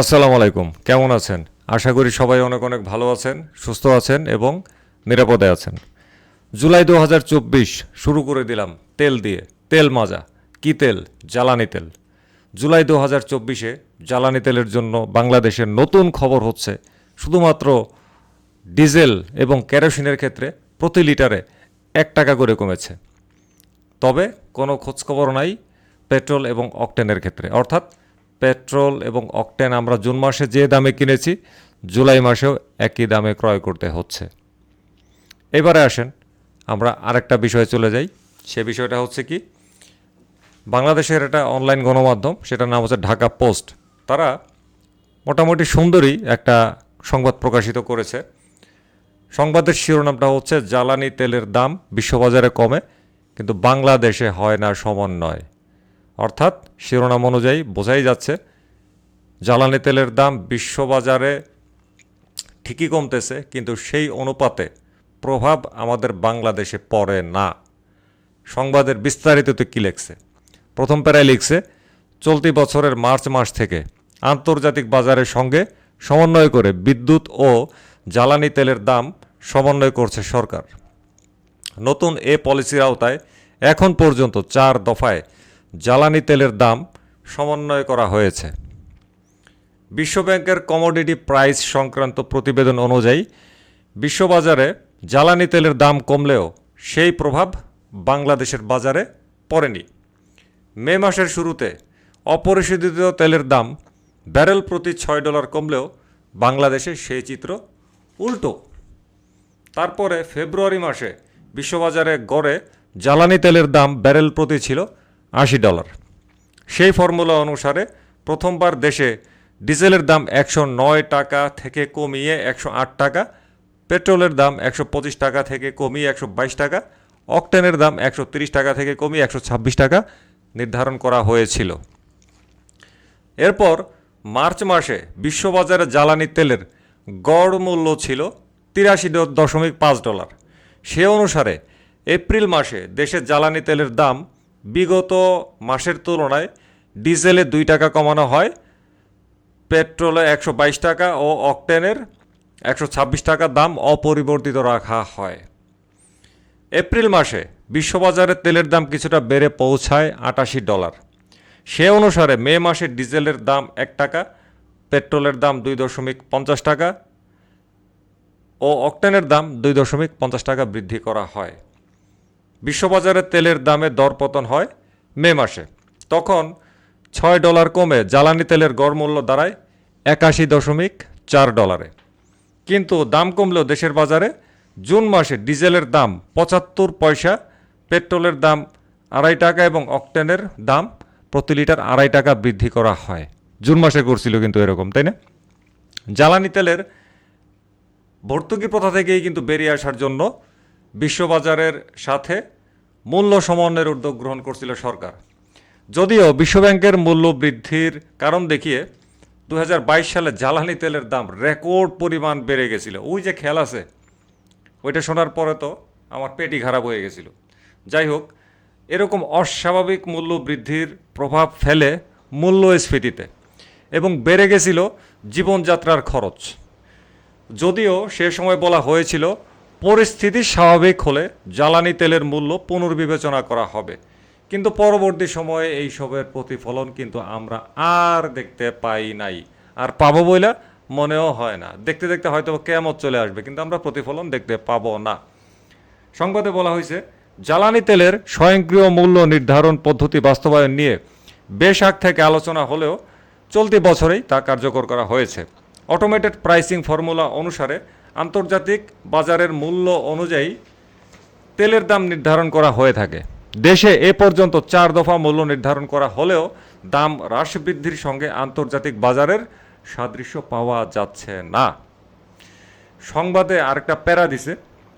আসসালামু আলাইকুম। কেমন আছেন? আশা করি সবাই অনেক অনেক ভালো আছেন, সুস্থ আছেন এবং নিরাপদে আছেন। জুলাই দু হাজার চব্বিশ, শুরু করে দিলাম তেল দিয়ে। তেল মাজা। কি তেল? জ্বালানি তেল। জুলাই দু হাজার চব্বিশে জ্বালানি তেলের জন্য বাংলাদেশের নতুন খবর হচ্ছে, শুধুমাত্র ডিজেল এবং কেরোসিনের ক্ষেত্রে প্রতি লিটারে এক টাকা করে কমেছে। তবে কোনো খোঁজখবর নাই পেট্রোল এবং অকটেনের ক্ষেত্রে। অর্থাৎ পেট্রোল এবং অকটেন আমরা জুন মাসে যে দামে কিনেছি, জুলাই মাসেও একই দামে ক্রয় করতে হচ্ছে। এবারে আসেন, আমরা আরেকটা বিষয়ে চলে যাই। সে বিষয়টা হচ্ছে কি, বাংলাদেশের একটা অনলাইন গণমাধ্যম, সেটার নাম হচ্ছে ঢাকা পোস্ট। তারা মোটামুটি সুন্দরী একটা সংবাদ প্রকাশিত করেছে। সংবাদের শিরোনামটা হচ্ছে, জ্বালানি তেলের দাম বিশ্ববাজারে কমে, কিন্তু বাংলাদেশে হয় না, সমন্বয়। অর্থাৎ শিরোনাম অনুযায়ী বোঝাই যাচ্ছে, জ্বালানি তেলের দাম বিশ্ববাজারে ঠিকই কমতেছে, কিন্তু সেই অনুপাতে প্রভাব আমাদের বাংলাদেশে পড়ে না। সংবাদের বিস্তারিততে কী লেখছে? প্রথম প্যারায় লিখছে, চলতি বছরের মার্চ মাস থেকে আন্তর্জাতিক বাজারের সঙ্গে সমন্বয় করে বিদ্যুৎ ও জ্বালানি তেলের দাম সমন্বয় করছে সরকার। নতুন এ পলিসির আওতায় এখন পর্যন্ত চার দফায় জ্বালানি তেলের দাম সমন্বয় করা হয়েছে। বিশ্বব্যাংকের কমোডিটি প্রাইস সংক্রান্ত প্রতিবেদন অনুযায়ী, বিশ্ববাজারে জ্বালানি তেলের দাম কমলেও সেই প্রভাব বাংলাদেশের বাজারে পড়েনি। মে মাসের শুরুতে অপরিশোধিত তেলের দাম ব্যারেল প্রতি ছয় ডলার কমলেও বাংলাদেশে সেই চিত্র উল্টো। তারপরে ফেব্রুয়ারি মাসে বিশ্ববাজারে গড়ে জ্বালানি তেলের দাম ব্যারেল প্রতি ছিল আশি ডলার। সেই ফর্মুলা অনুসারে প্রথমবার দেশে ডিজেলের দাম একশো নয় টাকা থেকে কমিয়ে একশো আট টাকা, পেট্রোলের দাম একশো পঁচিশ টাকা থেকে কমিয়ে একশো বাইশ টাকা, অকটেনের দাম একশো তিরিশ টাকা থেকে কমিয়ে একশো ছাব্বিশ টাকা নির্ধারণ করা হয়েছিল। এরপর মার্চ মাসে বিশ্ববাজারে জ্বালানি তেলের গড় মূল্য ছিল তিরাশি দশমিক পাঁচ ডলার। সে অনুসারে এপ্রিল মাসে দেশে জ্বালানি তেলের দাম বিগত মাসের তুলনায় ডিজেলে দুই টাকা কমানো হয়, পেট্রোলে একশো বাইশ টাকা ও অকটেনের একশো ছাব্বিশ টাকা দাম অপরিবর্তিত রাখা হয়। এপ্রিল মাসে বিশ্ববাজারে তেলের দাম কিছুটা বেড়ে পৌঁছায় আটাশি ডলার। সে অনুসারে মে মাসে ডিজেলের দাম এক টাকা, পেট্রোলের দাম দুই দশমিক পঞ্চাশ টাকা ও অকটেনের দাম দুই দশমিক পঞ্চাশ টাকা বৃদ্ধি করা হয়। বিশ্ববাজারে তেলের দামে দরপতন হয় মে মাসে। তখন ছয় ডলার কমে জ্বালানি তেলের গড় মূল্য দাঁড়ায় একাশি দশমিক চার ডলারে। কিন্তু দাম কমলেও দেশের বাজারে জুন মাসে ডিজেলের দাম পঁচাত্তর পয়সা, পেট্রোলের দাম আড়াই টাকা এবং অকটেনের দাম প্রতি লিটার আড়াই টাকা বৃদ্ধি করা হয়। জুন মাসে করছিল কিন্তু এরকম, তাই না? জ্বালানি তেলের ভর্তুকি প্রথা থেকেই কিন্তু বেরিয়ে আসার জন্য বিশ্ববাজারের সাথে মূল্য সমন্বয়ের উদ্যোগ গ্রহণ করছিল সরকার। যদিও বিশ্বব্যাংকের মূল্য বৃদ্ধির কারণ দেখিয়ে দু হাজার বাইশ সালে জ্বালানি তেলের দাম রেকর্ড পরিমাণ বেড়ে গেছিল। ওই যে খেয়াল আছে, ওইটা শোনার পরে তো আমার পেটই খারাপ হয়ে গেছিল। যাই হোক, এরকম অস্বাভাবিক মূল্য বৃদ্ধির প্রভাব ফেলে মূল্যস্ফীতিতে এবং বেড়ে গেছিল জীবনযাত্রার খরচ। যদিও সে সময় বলা হয়েছিল পরিস্থিতি স্বাভাবিক হলে জ্বালানি তেলের মূল্য পুনর্বিবেচনা করা হবে। কিন্তু পরবর্তী সময়ে এই সবের প্রতিফলন কিন্তু আমরা আর দেখতে পাই নাই। আর পাবো বইলা মনেও হয় না। দেখতে দেখতে হয়তো কেমত চলে আসবে, কিন্তু আমরা প্রতিফলন দেখতে পাবো না। সংবাদে বলা হয়েছে, জ্বালানি তেলের স্বয়ংক্রিয় মূল্য নির্ধারণ পদ্ধতি বাস্তবায়ন নিয়ে বেশ আগ থেকে আলোচনা হলেও চলতি বছরেই তা কার্যকর করা হয়েছে। অটোমেটেড প্রাইসিং ফর্মুলা অনুসারে আন্তর্জাতিক বাজারের মূল্য অনুযায়ী তেলের দাম নির্ধারণ করা হয়ে থাকে। দেশে এ পর্যন্ত চার দফা মূল্য নির্ধারণ করা হলেও দাম হ্রাস বৃদ্ধির সঙ্গে আন্তর্জাতিক বাজারের সাদৃশ্য পাওয়া যাচ্ছে না। সংবাদে আরেকটা প্যারা দিছে।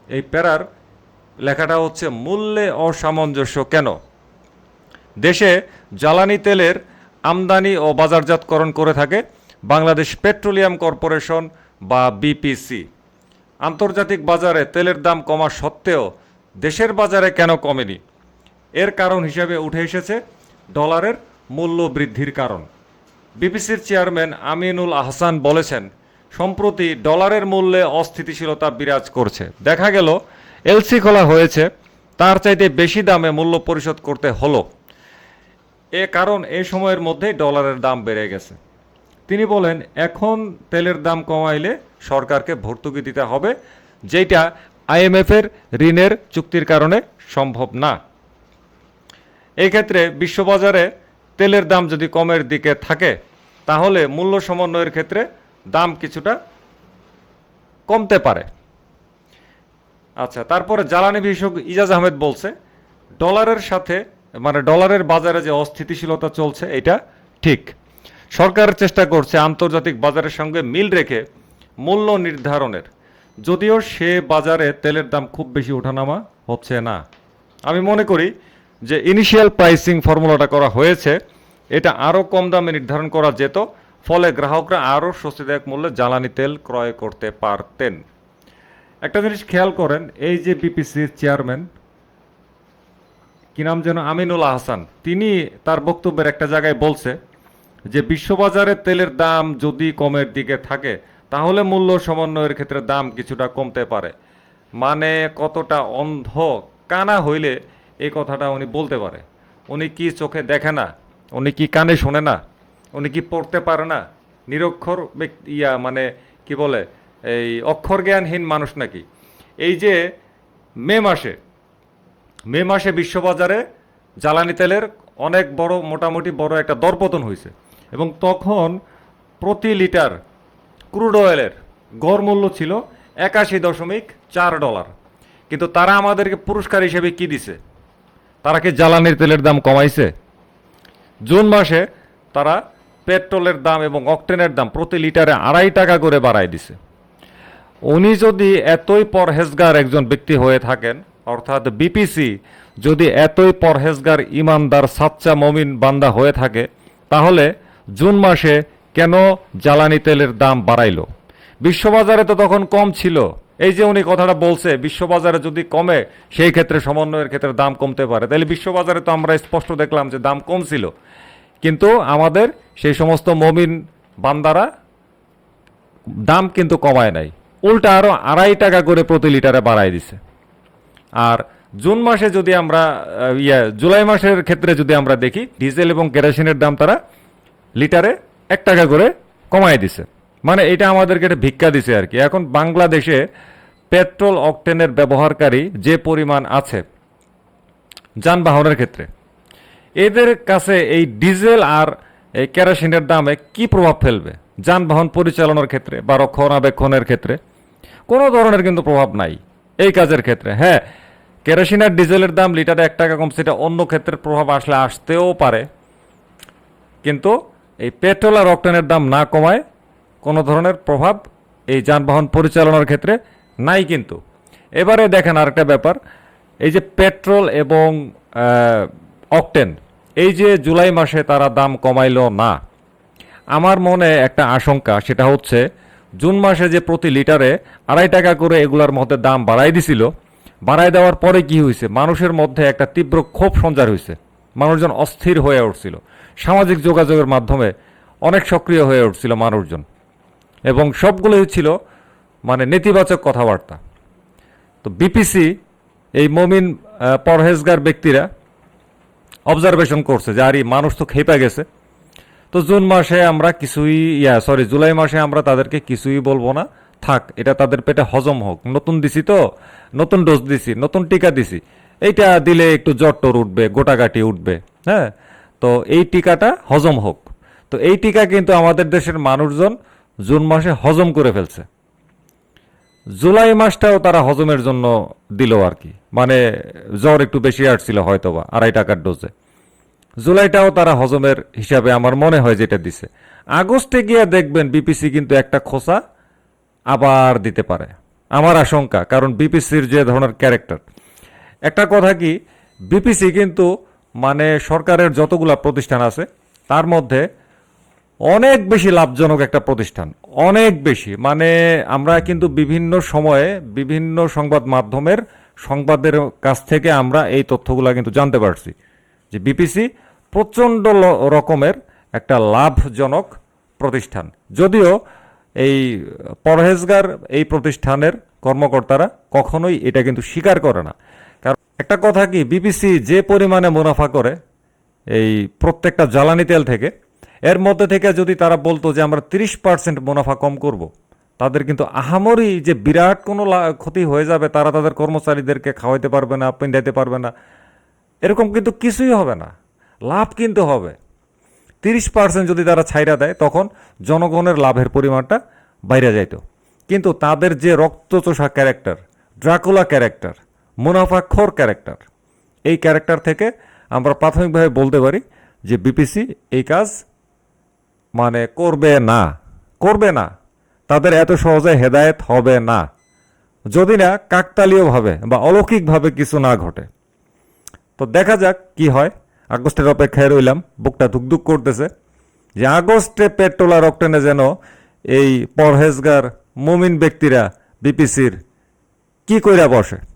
এই প্যারার লেখাটা হচ্ছে, মূল্যে অসামঞ্জস্য কেন? দেশে জ্বালানি তেলের আমদানি ও বাজারজাতকরণ করে থাকে বাংলাদেশ পেট্রোলিয়াম কর্পোরেশন বা বিপিসি। আন্তর্জাতিক বাজারে তেলের দাম কমা সত্ত্বেও দেশের বাজারে কেন কমেনি? এর কারণ হিসেবে উঠে এসেছে ডলারের মূল্য বৃদ্ধির কারণ। বিবিসির চেয়ারম্যান আমিনুল আহসান বলেছেন, সম্প্রতি ডলারের মূল্যে অস্থিতিশীলতা বিরাজ করছে। দেখা গেল, এলসি খোলা হয়েছে, তার চাইতে বেশি দামে মূল্য পরিশোধ করতে হলো। এ কারণ এই সময়ের মধ্যেই ডলারের দাম বেড়ে গেছে। তিনি বলেন, এখন তেলের দাম কমাইলে সরকারকে ভর্তুকি দিতে হবে যেটা আইএমএফের ঋণের চুক্তির কারণে সম্ভব না। এই ক্ষেত্রে বিশ্ববাজারে তেলের দাম যদি কমের দিকে থাকে, তাহলে মূল্য সমন্বয়ের ক্ষেত্রে দাম কিছুটা কমতে পারে। আচ্ছা তারপরে জ্বালানি বিশেষজ্ঞ ইজাজ আহমেদ বলছে, ডলারের সাথে মানে ডলারের বাজারে যে অস্থিতিশীলতা চলছে, এটা ঠিক। সরকার চেষ্টা করছে আন্তর্জাতিক বাজারের সঙ্গে মিল রেখে মূল্য নির্ধারণের। যদিও সে বাজারে তেলের দাম খুব বেশি ওঠানামা হচ্ছে না। আমি মনে করি যে ইনিশিয়াল প্রাইসিং ফর্মুলাটা করা হয়েছে, এটা আরও কম দামে নির্ধারণ করা যেত, ফলে গ্রাহকরা আরও স্বস্তিদায়ক মূল্যে জ্বালানি তেল ক্রয় করতে পারতেন। একটা জিনিস খেয়াল করেন, এই যে বিপিসির চেয়ারম্যান কি নাম যেন আমিনুল আহসান তিনি তার বক্তব্যের একটা জায়গায় বলছে যে বিশ্ববাজারে তেলের দাম যদি কমের দিকে থাকে, তাহলে মূল্য সমন্বয়ের ক্ষেত্রে দাম কিছুটা কমতে পারে। মানে কতটা অন্ধ কানা হইলে এই কথাটা উনি বলতে পারে। উনি কি চোখে দেখে না? উনি কি কানে শোনে না? উনি কি পড়তে পারে না? নিরক্ষর ব্যক্তি, ইয়া মানে কি বলে, এই অক্ষর জ্ঞানহীন মানুষ নাকি? এই যে মে মাসে মে মাসে বিশ্ববাজারে জ্বালানি তেলের অনেক বড়, মোটামুটি বড় একটা দরপতন হয়েছে এবং তখন প্রতি লিটার ক্রুড অয়েলের গড় মূল্য ছিল একাশি দশমিক চার ডলার। কিন্তু তারা আমাদেরকে পুরস্কার হিসেবে কি দিছে? তারা কি জ্বালানির তেলের দাম কমাইছে? জুন মাসে তারা পেট্রোলের দাম এবং অকটেনের দাম প্রতি লিটারে আড়াই টাকা করে বাড়ায় দিছে। উনি যদি এতই পরহেজগার একজন ব্যক্তি হয়ে থাকেন, অর্থাৎ বিপিসি যদি এতই পরহেজগার ইমানদার, সাচ্চা মমিন বান্দা হয়ে থাকে, তাহলে জুন মাসে কেন জ্বালানি তেলের দাম বাড়াইলো? বিশ্ববাজারে তো তখন কম ছিল। এই যে উনি কথাটা বলছে, বিশ্ববাজারে যদি কমে, সেই ক্ষেত্রে সমন্বয়ের ক্ষেত্রে দাম কমতে পারে। তাহলে বিশ্ববাজারে তো আমরা স্পষ্ট দেখলাম যে দাম কম ছিল। কিন্তু আমাদের সেই সমস্ত মমিন বান্দারা দাম কিন্তু কমায় নাই। উল্টা আরও আড়াই টাকা করে প্রতি লিটারে বাড়ায় দিছে। আর জুন মাসে যদি আমরা ইয়ে জুলাই মাসের ক্ষেত্রে যদি আমরা দেখি, ডিজেল এবং কেরোসিনের দাম তারা লিটারে এক টাকা করে কমায় দিছে। মানে এটা আমাদেরকে একটা ভিক্ষা দিছে আর কি। এখন বাংলাদেশে পেট্রোল অকটেনের ব্যবহারকারী যে পরিমাণ আছে যানবাহনের ক্ষেত্রে, এদের কাছে এই ডিজেল আর এই কেরোসিনের দামে কি প্রভাব ফেলবে? যানবাহন পরিচালনার ক্ষেত্রে বা রক্ষণাবেক্ষণের ক্ষেত্রে কোনো ধরনের কিন্তু প্রভাব নাই এই কাজের ক্ষেত্রে। হ্যাঁ কেরোসিন আর ডিজেলের দাম লিটারে এক টাকা কমছে, এটা অন্য ক্ষেত্রে প্রভাব আসলে আসতেও পারে। কিন্তু এই পেট্রোল আর অকটেনের দাম না কমায় কোনো ধরনের প্রভাব এই যানবাহন পরিচালনার ক্ষেত্রে নাই কিন্তু। এবারে দেখেন আরেকটা ব্যাপার, এই যে পেট্রোল এবং অকটেন, এই যে জুলাই মাসে তারা দাম কমাইলো না, আমার মনে একটা আশঙ্কা সেটা হচ্ছে জুন মাসে যে প্রতি লিটারে আড়াই টাকা করে এগুলার মধ্যে দাম বাড়াই দিছিল, বাড়াই দেওয়ার পরে কি হয়েছে মানুষের মধ্যে একটা তীব্র ক্ষোভ সঞ্চার হয়েছে মানুষজন অস্থির হয়ে উঠছিল। সামাজিক যোগাযোগের মাধ্যমে অনেক সক্রিয় হয়ে উঠছিল মানুষজন। এবং সবগুলোই ছিল মানে নেতিবাচক কথাবার্তা। তো বিপিসি এই মমিন পরহেজগার ব্যক্তিরা অবজারভেশন করছে যে, আরে, মানুষ তো খেপে গেছে। তো জুন মাসে আমরা কিছুই, ইয়া সরি জুলাই মাসে আমরা তাদেরকে কিছুই বলব না। থাক, এটা তাদের পেটে হজম হোক। নতুন দিছি তো, নতুন ডোজ দিছি, নতুন টিকা দিছি। এইটা দিলে একটু জ্বর টর উঠবে, গোটাগাটি উঠবে হ্যাঁ? তো এই টিকাটা হজম হোক। তো এই টিকা কিন্তু আমাদের দেশের মানুষজন জুন মাসে হজম করে ফেলছে। জুলাই মাসটাও তারা হজমের জন্য দিল আর কি। মানে জ্বর একটু বেশি আসছিল হয়তোবা, আড়াই টাকার ডোজে। জুলাইটাও তারা হজমের হিসাবে আমার মনে হয় যেটা দিছে। আগস্টে গিয়ে দেখবেন বিপিসি কিন্তু একটা খোসা আবার দিতে পারে। আমার আশঙ্কা, কারণ বিপিসির যে ধরনের ক্যারেক্টার। একটা কথা কি, বিপিসি কিন্তু মানে সরকারের যতগুলা প্রতিষ্ঠান আছে, তার মধ্যে অনেক বেশি লাভজনক একটা প্রতিষ্ঠান, অনেক বেশি। মানে আমরা কিন্তু বিভিন্ন সময়ে বিভিন্ন সংবাদ মাধ্যমের সংবাদের কাছ থেকে আমরা এই তথ্যগুলো কিন্তু জানতে পারছি যে বিপিসি প্রচণ্ড রকমের একটা লাভজনক প্রতিষ্ঠান। যদিও এই পরহেজগার এই প্রতিষ্ঠানের কর্মকর্তারা কখনোই এটা কিন্তু স্বীকার করে না। একটা কথা কি বিবিসি যে পরিমাণে মুনাফা করে, এই প্রত্যেকটা জ্বালানি তেল থেকে, এর মধ্যে থেকে যদি তারা বলতো যে আমরা তিরিশ পার্সেন্ট মুনাফা কম করব। তাদের কিন্তু আহামরি যে বিরাট কোনো ক্ষতি হয়ে যাবে, তারা তাদের কর্মচারীদেরকে খাওয়াইতে পারবে না পিন্ডাইতে পারবে না। এরকম কিন্তু কিছুই হবে না। লাভ কিন্তু হবে। তিরিশ পার্সেন্ট যদি তারা ছাইরা দেয়, তখন জনগণের লাভের পরিমাণটা বাইরে যাইত। কিন্তু তাদের যে রক্তচোষা ক্যারেক্টার ড্রাকুলা ক্যারেক্টার মুনাফাখোর ক্যারেক্টার এই ক্যারেক্টার থেকে আমরা প্রাথমিকভাবে বলতে পারি যে বিপিসি এই কাজ মানে করবে না। করবে না। তাদের এত সহজে হেদায়েত হবে না। যদি না কাকতালীয়ভাবে বা অলৌকিকভাবে কিছু না ঘটে। তো দেখা যাক কি হয়। আগস্টের অপেক্ষায় রইলাম, বুকটা ধুকধুক করতেছে যে আগস্টে পেট্রোল আর অক্টেনে যেন এই পরহেজগার মুমিন ব্যক্তিরা বিপিসির কি কইরা বসে?